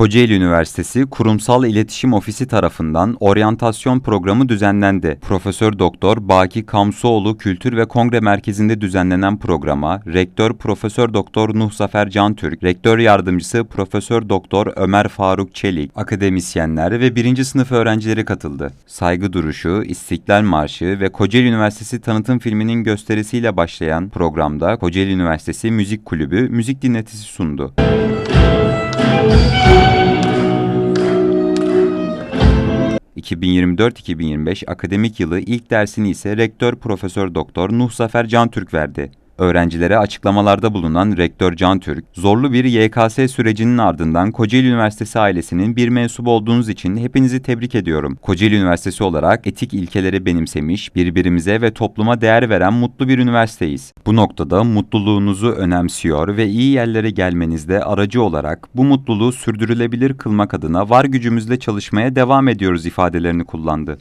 Kocaeli Üniversitesi Kurumsal İletişim Ofisi tarafından oryantasyon programı düzenlendi. Profesör Doktor Baki Kamsuoğlu Kültür ve Kongre Merkezi'nde düzenlenen programa Rektör Profesör Doktor Nuh Zafer Cantürk, Rektör Yardımcısı Profesör Doktor Ömer Faruk Çelik, akademisyenler ve birinci sınıf öğrencileri katıldı. Saygı duruşu, İstiklal Marşı ve Kocaeli Üniversitesi tanıtım filminin gösterisiyle başlayan programda Kocaeli Üniversitesi Müzik Kulübü müzik dinletisi sundu. ...2024-2025 akademik yılı ilk dersini ise Rektör Profesör Doktor Nuh Zafer Cantürk verdi. Öğrencilere açıklamalarda bulunan Rektör Cantürk, zorlu bir YKS sürecinin ardından Kocaeli Üniversitesi ailesinin bir mensubu olduğunuz için hepinizi tebrik ediyorum. Kocaeli Üniversitesi olarak etik ilkeleri benimsemiş, birbirimize ve topluma değer veren mutlu bir üniversiteyiz. Bu noktada mutluluğunuzu önemsiyor ve iyi yerlere gelmenizde aracı olarak bu mutluluğu sürdürülebilir kılmak adına var gücümüzle çalışmaya devam ediyoruz ifadelerini kullandı.